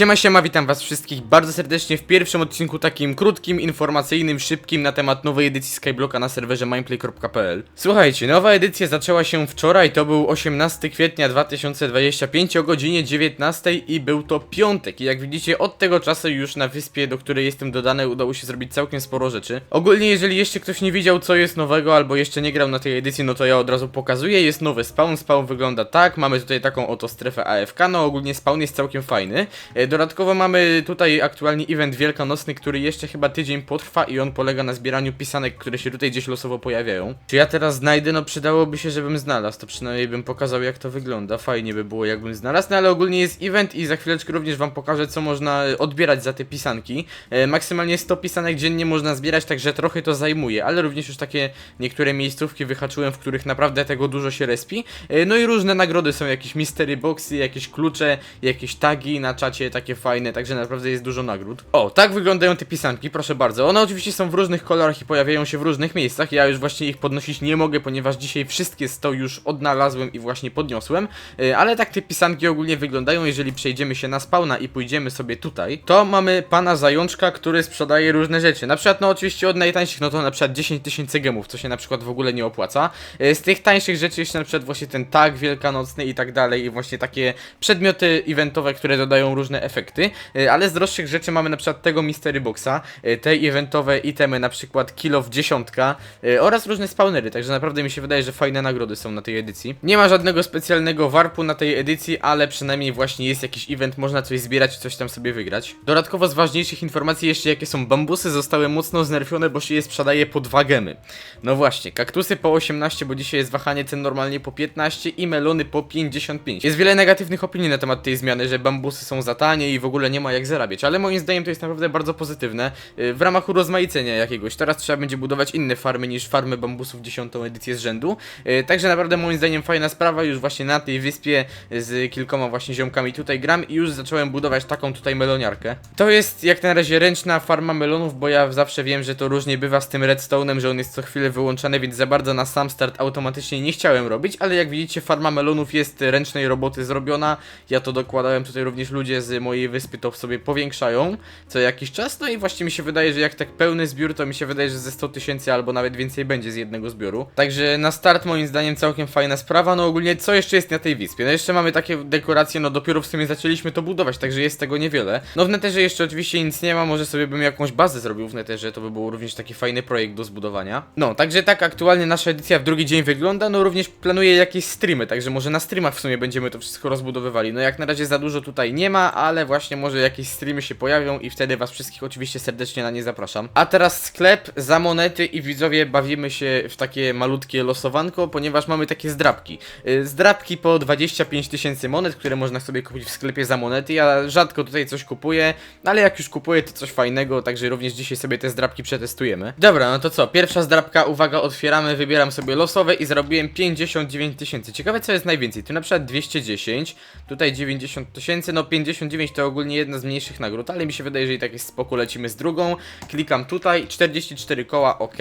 Siema, siema, witam was wszystkich bardzo serdecznie w pierwszym odcinku takim krótkim, informacyjnym, szybkim na temat nowej edycji Skyblocka na serwerze mindplay.pl Słuchajcie, nowa edycja zaczęła się wczoraj, to był 18 kwietnia 2025 o godzinie 19 i był to piątek. I jak widzicie od tego czasu już na wyspie, do której jestem dodany udało się zrobić całkiem sporo rzeczy. Ogólnie jeżeli jeszcze ktoś nie widział co jest nowego albo jeszcze nie grał na tej edycji, no to ja od razu pokazuję, jest nowy spawn, spawn wygląda tak, mamy tutaj taką oto strefę AFK, no ogólnie spawn jest całkiem fajny. Dodatkowo mamy tutaj aktualnie event wielkanocny, który jeszcze chyba tydzień potrwa i on polega na zbieraniu pisanek, które się tutaj gdzieś losowo pojawiają. Czy ja teraz znajdę? No przydałoby się, żebym znalazł, to przynajmniej bym pokazał jak to wygląda. Fajnie by było jakbym znalazł, no ale ogólnie jest event i za chwileczkę również wam pokażę co można e, odbierać za te pisanki. E, maksymalnie 100 pisanek dziennie można zbierać, także trochę to zajmuje, ale również już takie niektóre miejscówki wyhaczyłem, w których naprawdę tego dużo się respi. E, no i różne nagrody są, jakieś mystery boxy, jakieś klucze, jakieś tagi na czacie, takie fajne, także naprawdę jest dużo nagród. O, tak wyglądają te pisanki, proszę bardzo. One oczywiście są w różnych kolorach i pojawiają się w różnych miejscach. Ja już właśnie ich podnosić nie mogę, ponieważ dzisiaj wszystkie 100 już odnalazłem i właśnie podniosłem. E, Ale tak te pisanki ogólnie wyglądają, jeżeli przejdziemy się na spawna i pójdziemy sobie tutaj, to mamy pana zajączka, który sprzedaje różne rzeczy. Na przykład, no oczywiście od najtańszych, no to na przykład 10 tysięcy gemów, co się na przykład w ogóle nie opłaca. E, Z tych tańszych rzeczy jeszcze na przykład właśnie ten tag wielkanocny i tak dalej i właśnie takie przedmioty eventowe, które dodają różne efekty, E, ale z droższych rzeczy mamy na przykład tego Mystery Boxa, e, te eventowe itemy, na przykład Kill of dziesiątka e, oraz różne spawnery, także naprawdę mi się wydaje, że fajne nagrody są na tej edycji. Nie ma żadnego specjalnego warpu na tej edycji, ale przynajmniej właśnie jest jakiś event, można coś zbierać i coś tam sobie wygrać. Dodatkowo z ważniejszych informacji jeszcze jakie są bambusy, zostały mocno znerfione, bo się je sprzedaje po 2 gemy. No właśnie, kaktusy po 18, bo dzisiaj jest wahanie cen normalnie po 15 i melony po 55. Jest wiele negatywnych opinii na temat tej zmiany, że bambusy są za tanie i w ogóle nie ma jak zarabiać, ale moim zdaniem to jest naprawdę bardzo pozytywne yy, w ramach urozmaicenia jakiegoś. Teraz trzeba będzie budować inne farmy niż farmy bambusów 10 edycję z rzędu. Yy, Także naprawdę moim zdaniem fajna sprawa, już właśnie na tej wyspie z kilkoma właśnie ziomkami tutaj gram i już zacząłem budować taką tutaj meloniarkę. To jest jak na razie ręczna farma melonów, bo ja zawsze wiem, że to różnie bywa z tym redstone'em, że on jest co chwilę wyłączany, więc za bardzo na sam start automatycznie nie chciałem robić, ale jak widzicie farma melonów jest ręcznej roboty zrobiona. Ja to dokładałem tutaj również ludzie z mojej wyspy to sobie powiększają co jakiś czas, no i właśnie mi się wydaje, że jak tak pełny zbiór, to mi się wydaje, że ze 100 tysięcy albo nawet więcej będzie z jednego zbioru. Także na start moim zdaniem całkiem fajna sprawa, no ogólnie co jeszcze jest na tej wyspie? No jeszcze mamy takie dekoracje, no dopiero w sumie zaczęliśmy to budować, także jest tego niewiele. No w neterze jeszcze oczywiście nic nie ma, może sobie bym jakąś bazę zrobił w neterze, to by był również taki fajny projekt do zbudowania. No, także tak aktualnie nasza edycja w drugi dzień wygląda, no również planuję jakieś streamy, także może na streamach w sumie będziemy to wszystko rozbudowywali. No jak na razie za dużo tutaj nie ma, ale właśnie może jakieś streamy się pojawią i wtedy was wszystkich oczywiście serdecznie na nie zapraszam. A teraz sklep za monety i widzowie bawimy się w takie malutkie losowanko, ponieważ mamy takie zdrabki. Y, Zdrabki po 25 tysięcy monet, które można sobie kupić w sklepie za monety. Ja rzadko tutaj coś kupuję, ale jak już kupuję to coś fajnego, także również dzisiaj sobie te zdrabki przetestujemy. Dobra, no to co? Pierwsza zdrabka, uwaga, otwieramy, wybieram sobie losowe i zrobiłem 59 tysięcy. Ciekawe co jest najwięcej. Tu na przykład 210, tutaj 90 tysięcy, no 59 to ogólnie jedna z mniejszych nagród, ale mi się wydaje, że i tak jest spoko, lecimy z drugą. Klikam tutaj, 44 koła, ok.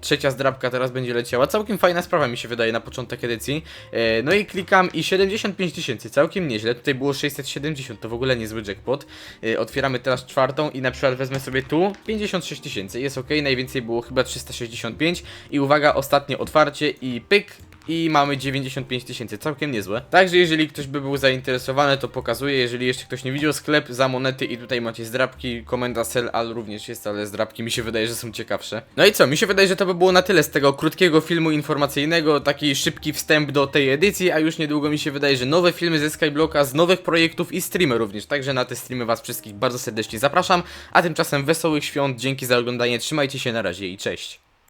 Trzecia zdrabka teraz będzie leciała. Całkiem fajna sprawa mi się wydaje na początek edycji. E, no i klikam i 75 tysięcy, całkiem nieźle. Tutaj było 670, to w ogóle niezły jackpot. E, otwieramy teraz czwartą i na przykład wezmę sobie tu 56 tysięcy. Jest ok, najwięcej było chyba 365. I uwaga, ostatnie otwarcie i pyk. I mamy 95 tysięcy, całkiem niezłe. Także jeżeli ktoś by był zainteresowany, to pokazuję. Jeżeli jeszcze ktoś nie widział, sklep za monety i tutaj macie zdrabki, komenda sell, al również jest, ale zdrabki mi się wydaje, że są ciekawsze. No i co, mi się wydaje, że to by było na tyle z tego krótkiego filmu informacyjnego, taki szybki wstęp do tej edycji, a już niedługo mi się wydaje, że nowe filmy ze Skyblocka, z nowych projektów i streamy również. Także na te streamy was wszystkich bardzo serdecznie zapraszam, a tymczasem wesołych świąt, dzięki za oglądanie, trzymajcie się na razie i cześć.